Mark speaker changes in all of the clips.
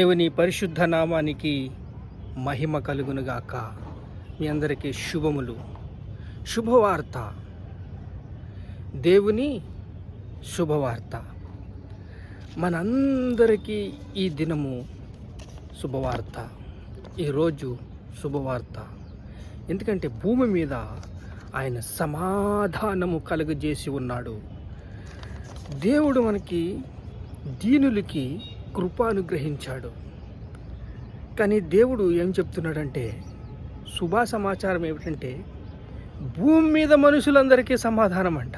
Speaker 1: దేవుని పరిశుద్ధ నామానికి మహిమ కలుగునుగాక. మీ అందరికీ శుభములు. శుభవార్త. దేవుని శుభవార్త. మనందరికీ ఈ దినము శుభవార్త. ఈరోజు శుభవార్త. ఎందుకంటే భూమి మీద ఆయన సమాధానము కలుగజేసి ఉన్నాడు. దేవుడు మనకి దీనులకి కృప అనుగ్రహించాడు కానీ దేవుడు ఏం చెప్తున్నాడంటే శుభ సమాచారం ఏమిటంటే భూమి మీద మనుషులందరికీ సమాధానం అంట.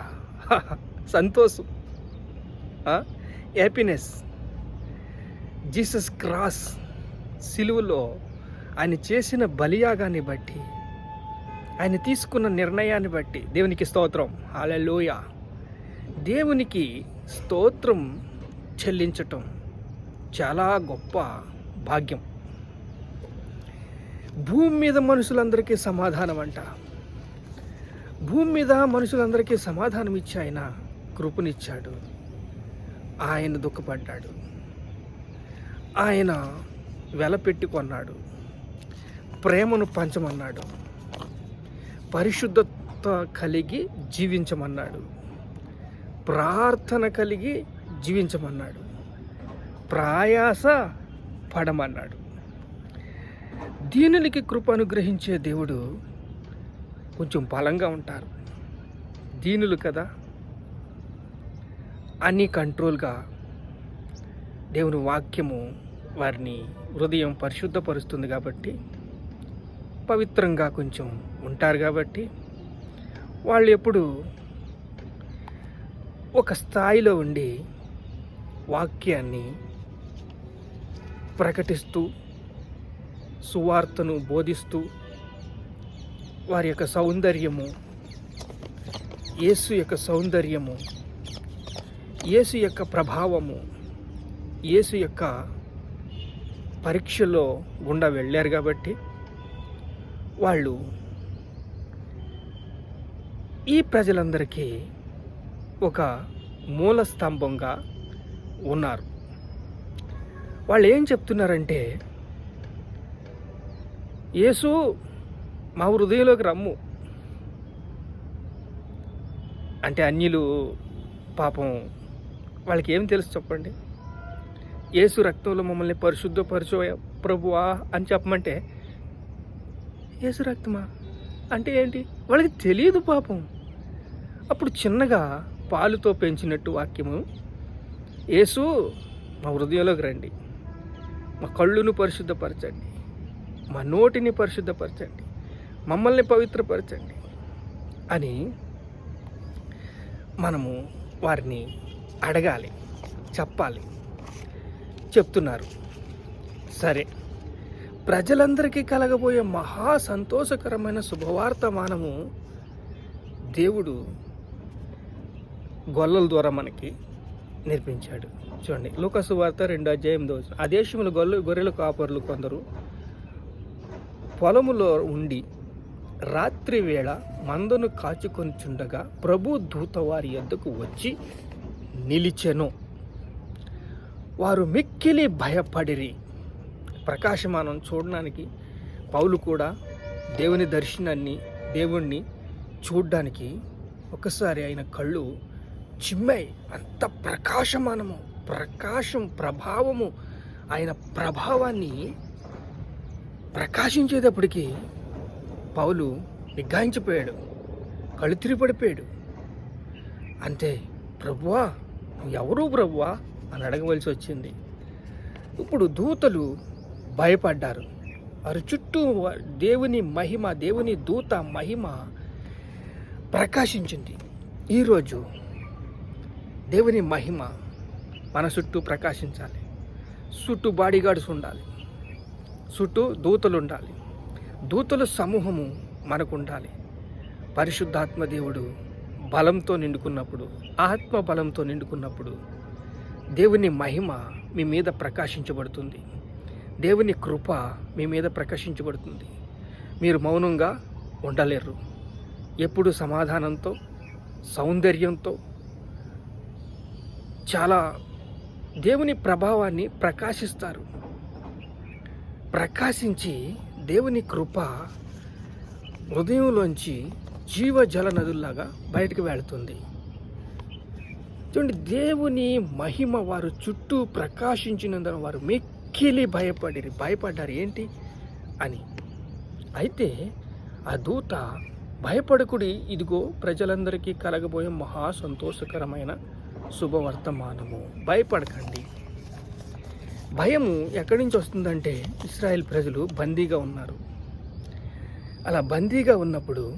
Speaker 1: సంతోషం. హ్యాపీనెస్ జీసస్ క్రాస్ సిలువలో ఆయన చేసిన బలియాగాన్ని బట్టి ఆయన తీసుకున్న నిర్ణయాన్ని బట్టి దేవునికి స్తోత్రం. లోయ దేవునికి స్తోత్రం చెల్లించటం. చాలా గొప్ప భాగ్యం. భూమి మీద మనుషులందరికీ సమాధానం అంట భూమి మీద మనుషులందరికీ సమాధానం ఇచ్చి ఆయన కృపనిచ్చాడు. ఆయన దుఃఖపడ్డాడు. ఆయన వెల కొన్నాడు. ప్రేమను పంచమన్నాడు. పరిశుద్ధత కలిగి జీవించమన్నాడు. ప్రార్థన కలిగి జీవించమన్నాడు. ప్రయాస పడమన్నాడు. దీనులకి కృప అనుగ్రహించే దేవుడు కొంచెం బలంగా ఉంటారు. దీనులు కదా? అన్ని కంట్రోల్గా దేవుని వాక్యము వారిని హృదయం పరిశుద్ధపరుస్తుంది కాబట్టి పవిత్రంగా కొంచెం ఉంటారు కాబట్టి వాళ్ళు ఎప్పుడు ఒక స్థాయిలో ఉండి వాక్యాన్ని ప్రకటిస్తూ సువార్తను బోధిస్తూ వారి యొక్క సౌందర్యము యేసు యొక్క సౌందర్యము యేసు యొక్క ప్రభావము యేసు యొక్క పరీక్షలో గుండా వెళ్ళారు కాబట్టి వాళ్ళు ఈ ప్రజలందరికీ ఒక మూల స్తంభంగా ఉన్నారు. వాళ్ళు ఏం చెప్తున్నారంటే యేసు మా హృదయంలోకి రమ్ము. అంటే అన్యులు పాపం వాళ్ళకి ఏం తెలుసు చెప్పండి? యేసు రక్తంలో మమ్మల్ని పరిశుద్ధపరచో ప్రభువా అని చెప్పమంటే యేసు రక్తమా? అంటే ఏంటి? వాళ్ళకి తెలియదు పాపం. అప్పుడు చిన్నగా పాలుతో పెంచినట్టు వాక్యము యేసు మా హృదయంలోకి రండి. మా కళ్ళును పరిశుద్ధపరచండి. మా నోటిని పరిశుద్ధపరచండి. మమ్మల్ని పవిత్రపరచండి. అని మనము వారిని అడగాలి చెప్పాలి. చెప్తున్నారు. సరే. ప్రజలందరికీ కలగబోయే మహా సంతోషకరమైన శుభవార్త మనము దేవుడు గొల్లల ద్వారా మనకి నేర్పించాడు. చూడండి. లూకసు వార్త రెండు అధ్యాయం దోచు ఆ దేశంలో గొల్లు గొర్రెల కాపర్లు కొందరు పొలములో ఉండి రాత్రి వేళ మందను కాచుకొనిచుండగా ప్రభు దూత వారి యొద్దకు వచ్చి నిలిచెను. వారు మిక్కిలి భయపడిరి. ప్రకాశమానం చూడడానికి పౌలు కూడా దేవుని దర్శనాన్ని దేవుణ్ణి చూడ్డానికి ఒకసారి ఆయన కళ్ళు చిమ్మాయి. అంత ప్రకాశమానము. ప్రకాశం ప్రభావము ఆయన ప్రభావాన్ని ప్రకాశించేటప్పటికీ పౌలు నిగ్గాయించిపోయాడు కళ్ళు తిరిగిపడిపోయాడు అంతే ప్రభువా ఎవరు ప్రభువా? అని అడగవలసి వచ్చింది. ఇప్పుడు దూతలు భయపడ్డారు. వారి చుట్టూ దేవుని మహిమ దేవుని దూత మహిమ ప్రకాశించింది. ఈరోజు దేవుని మహిమ మన చుట్టూ ప్రకాశించాలి. చుట్టూ బాడీగార్డ్స్ ఉండాలి. చుట్టూ దూతలు ఉండాలి దూతల సమూహము మనకు ఉండాలి పరిశుద్ధాత్మ దేవుడు బలంతో నిండుకున్నప్పుడు ఆత్మ బలంతో నిండుకున్నప్పుడు దేవుని మహిమ మీ మీద ప్రకాశించబడుతుంది. దేవుని కృప మీ మీద ప్రకాశించబడుతుంది. మీరు మౌనంగా ఉండలేరు. ఎప్పుడు సమాధానంతో సౌందర్యంతో చాలా దేవుని ప్రభావాన్ని ప్రకాశిస్తారు. ప్రకాశించి దేవుని కృప హృదయంలోంచి జీవజల నదుల్లాగా బయటకు వెళుతుంది. చూడండి దేవుని మహిమ వారు చుట్టూ ప్రకాశించినందున వారు మిక్కిలి భయపడి భయపడ్డారు. ఏంటి అని. అయితే ఆ దూత భయపడకుడి ఇదిగో ప్రజలందరికీ కలగబోయే మహా సంతోషకరమైన శుభవర్తమానము. భయపడకండి. భయము ఎక్కడి నుంచి వస్తుందంటే ఇస్రాయెల్ ప్రజలు బందీగా ఉన్నారు. అలా బందీగా ఉన్నప్పుడు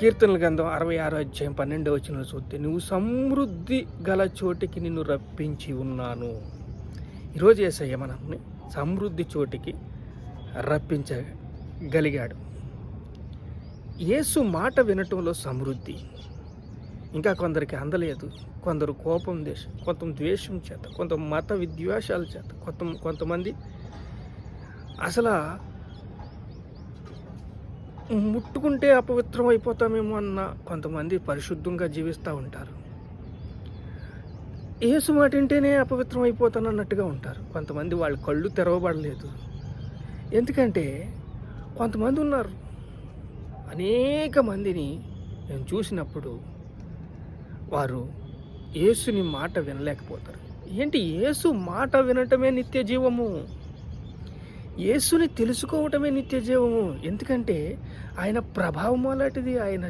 Speaker 1: కీర్తనల గ్రంథం అరవై ఆరో అధ్యాయం పన్నెండో వచ్చిన చూస్తే నువ్వు సమృద్ధి గల చోటికి నిన్ను రప్పించి ఉన్నాను. ఈరోజు ఏసయ్య మనల్ని సమృద్ధి చోటికి రప్పించగలిగాడు. యేసు మాట వినటంలో సమృద్ధి. ఇంకా కొందరికి అందలేదు. కొందరు కోపం దేశ కొంత ద్వేషం చేత కొంత మత విద్వేషాల చేత కొంత కొంతమంది అసలు ముట్టుకుంటే అపవిత్రం అయిపోతామేమో అన్న కొంతమంది పరిశుద్ధంగా జీవిస్తూ ఉంటారు. ఏసు మాటింటేనే అపవిత్రం అయిపోతాను అన్నట్టుగా ఉంటారు. కొంతమంది వాళ్ళ కళ్ళు తెరవబడలేదు. ఎందుకంటే కొంతమంది ఉన్నారు. అనేక మందిని నేను చూసినప్పుడు వారు యేసుని మాట వినలేకపోతారు. ఏంటి? యేసు మాట వినటమే నిత్య జీవము. యేసుని తెలుసుకోవటమే నిత్య జీవము. ఎందుకంటే ఆయన ప్రభావం అలాంటిది. ఆయన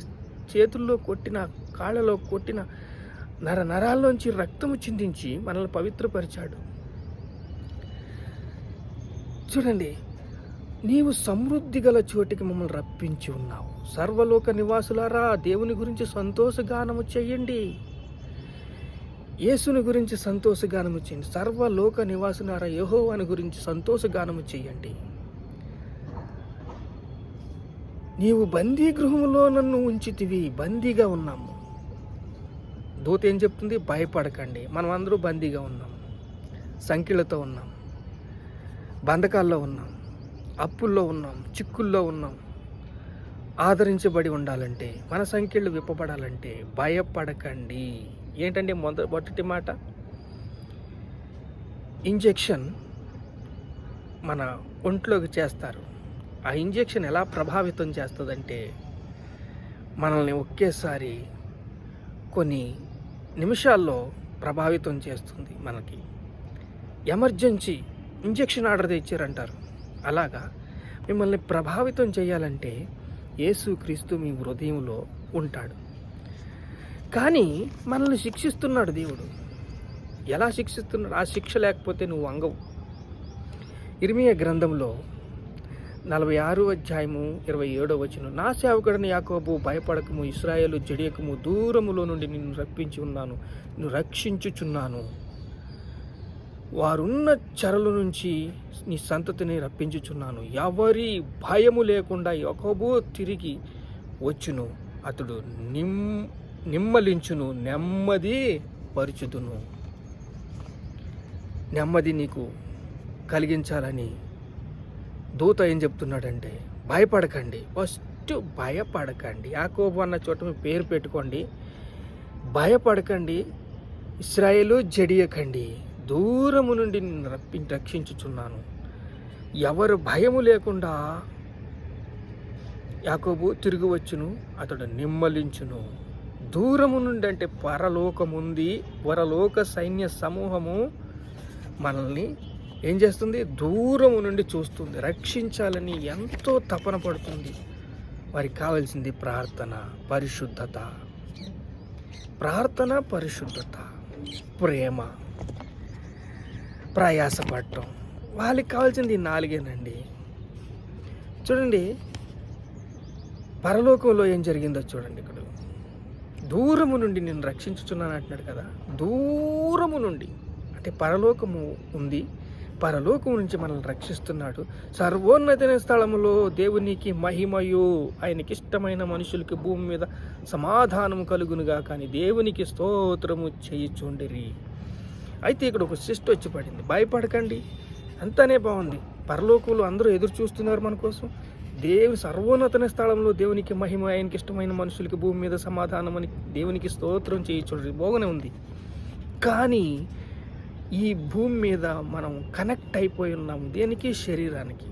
Speaker 1: చేతుల్లో కొట్టిన కాళ్ళలో కొట్టిన నర నరాల్లోంచి రక్తము చిందించి మనల్ని పవిత్రపరిచాడు. చూడండి నీవు సమృద్ధి గల చోటికి మమ్మల్ని రప్పించి ఉన్నావు. సర్వలోక నివాసులారా దేవుని గురించి సంతోషగానము చెయ్యండి యేసుని గురించి సంతోషగానము చేయండి. సర్వలోక నివాసులారా యెహోవాని గురించి సంతోషగానము చెయ్యండి నీవు బందీ గృహంలో నన్ను ఉంచితివి బందీగా ఉన్నాము. దూత ఏం చెప్తుంది? భయపడకండి. మనం అందరూ బందీగా ఉన్నాం సంఖ్యలతో ఉన్నాం బంధకాల్లో ఉన్నాం అప్పుల్లో ఉన్నాం చిక్కుల్లో ఉన్నాం. ఆదరించబడి ఉండాలంటే మన సంఖ్యలు విప్పబడాలంటే భయపడకండి. ఏంటంటే మొద మొదటి మాట? ఇంజెక్షన్ మన ఒంట్లోకి చేస్తారు. ఆ ఇంజెక్షన్ ఎలా ప్రభావితం చేస్తుందంటే మనల్ని ఒకేసారి కొన్ని నిమిషాల్లో ప్రభావితం చేస్తుంది మనకి. ఎమర్జెన్సీ ఇంజెక్షన్ ఆర్డర్ తెచ్చారంటారు. అలాగా? మిమ్మల్ని ప్రభావితం చేయాలంటే యేసుక్రీస్తు మీ హృదయంలో ఉంటాడు. కానీ మనల్ని శిక్షిస్తున్నాడు దేవుడు. ఎలా శిక్షిస్తున్నాడు? ఆ శిక్ష లేకపోతే నువ్వు అంగవు ఇర్మియ గ్రంథంలో నలభై ఆరు అధ్యాయము ఇరవై ఏడో వచనం నా సేవకుడిని యాకోబు భయపడకము ఇస్రాయేలు జడియకము దూరములో నుండి నిన్ను రప్పించి ఉన్నాను నిన్ను రక్షించుచున్నాను. వారున్న చెరల నుంచి నీ సంతతిని రప్పించుచున్నాను. ఎవరి భయము లేకుండా యాకోబు తిరిగి వచ్చును. అతడు నిమ్ నిమ్మలించును నెమ్మది పరుచుదును. నెమ్మది నీకు కలిగించాలని దూత ఏం చెప్తున్నాడంటే భయపడకండి ఫస్ట్ భయపడకండి. యాకోబు అన్న చోట మీ పేరు పెట్టుకోండి. భయపడకండి ఇస్రాయేలు జడియకండి. దూరము నుండి నిన్ను రప్పి రక్షించుచున్నాను. ఎవరు భయము లేకుండా యాకోబు తిరిగి వచ్చును అతడు నిమ్మలించును. దూరము నుండి అంటే పరలోకముంది పరలోక సైన్య సమూహము మనల్ని ఏం చేస్తుంది? దూరము నుండి చూస్తుంది. రక్షించాలని ఎంతో తపన పడుతుంది. వారికి కావాల్సింది ప్రార్థన పరిశుద్ధత. ప్రార్థన పరిశుద్ధత. ప్రేమ. ప్రయాసపడటం. వాళ్ళకి కావాల్సింది నాలుగేనండి. చూడండి పరలోకంలో ఏం జరిగిందో చూడండి ఇక్కడ. దూరము నుండి నేను రక్షించుచున్నాను అంటున్నాడు కదా. దూరము నుండి. అంటే పరలోకము ఉంది. పరలోకం నుంచి మనల్ని రక్షిస్తున్నాడు. సర్వోన్నతమైన స్థలములో దేవునికి మహిమయు. ఆయనకి ఇష్టమైన మనుషులకి భూమి మీద సమాధానము కలుగునుగా కానీ దేవునికి స్తోత్రము చేయుచుండిరి. అయితే ఇక్కడ ఒక సిస్ట్ వచ్చి పడింది. భయపడకండి. అంతానే బాగుంది. పరలోకంలో అందరూ ఎదురు చూస్తున్నారు మన కోసం. దేవుని సర్వోన్నతన స్థలంలో దేవునికి మహిమ ఆయనకి ఇష్టమైన మనుషులకి భూమి మీద సమాధానం అని దేవునికి స్తోత్రం చేయించుండ్రి బాగానే ఉంది. కానీ ఈ భూమి మీద మనం కనెక్ట్ అయిపోయి ఉన్నాం దేనికి? శరీరానికి.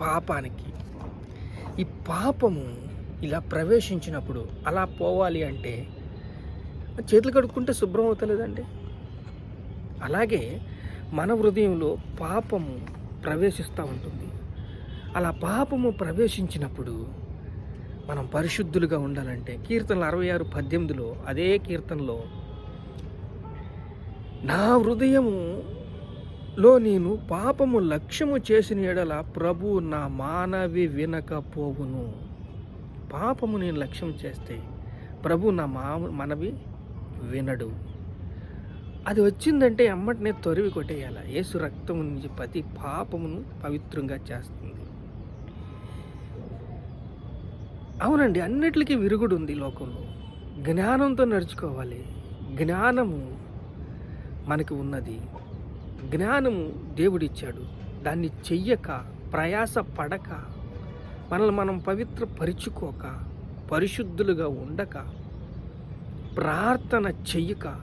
Speaker 1: పాపానికి. ఈ పాపము ఇలా ప్రవేశించినప్పుడు అలా పోవాలి అంటే చేతులు కడుక్కుంటే శుభ్రం అవుతలేదండి. అలాగే మన హృదయంలో పాపము ప్రవేశిస్తూ ఉంటుంది. అలా పాపము ప్రవేశించినప్పుడు మనం పరిశుద్ధులుగా ఉండాలంటే కీర్తనలు అరవై ఆరు పద్దెనిమిదిలో అదే కీర్తనలో నా హృదయములో నేను పాపము లక్ష్యము చేసిన ఎడల ప్రభు నా మానవి వినకపోవును. పాపము నేను లక్ష్యం చేస్తే ప్రభు నా మా మనవి వినడు. అది వచ్చిందంటే అమ్మటినే తొరివి కొట్టేయాల. యేసు రక్తము నుంచి ప్రతి పాపమును పవిత్రంగా చేస్తుంది. అవునండి అన్నిటికీ విరుగుడు ఉంది లోకంలో. జ్ఞానంతో నడుచుకోవాలి. జ్ఞానము మనకు ఉన్నది. జ్ఞానము దేవుడిచ్చాడు. దాన్ని చెయ్యక ప్రయాస పడక మనల్ని మనం పవిత్ర పరుచుకోక పరిశుద్ధులుగా ఉండక ప్రార్థన చెయ్యక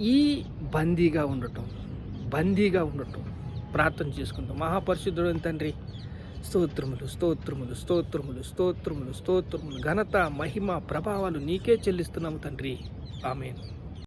Speaker 1: ఈ బందీగా ఉండటం బందీగా ఉండటం ప్రార్థన చేసుకుంటాం. మహాపరిశుద్ధుడు తండ్రి స్తోత్రములు స్తోత్రములు స్తోత్రములు స్తోత్రములు స్తోత్రములు ఘనత మహిమ ప్రభావాలు నీకే చెల్లిస్తున్నాము తండ్రి. ఆమెను.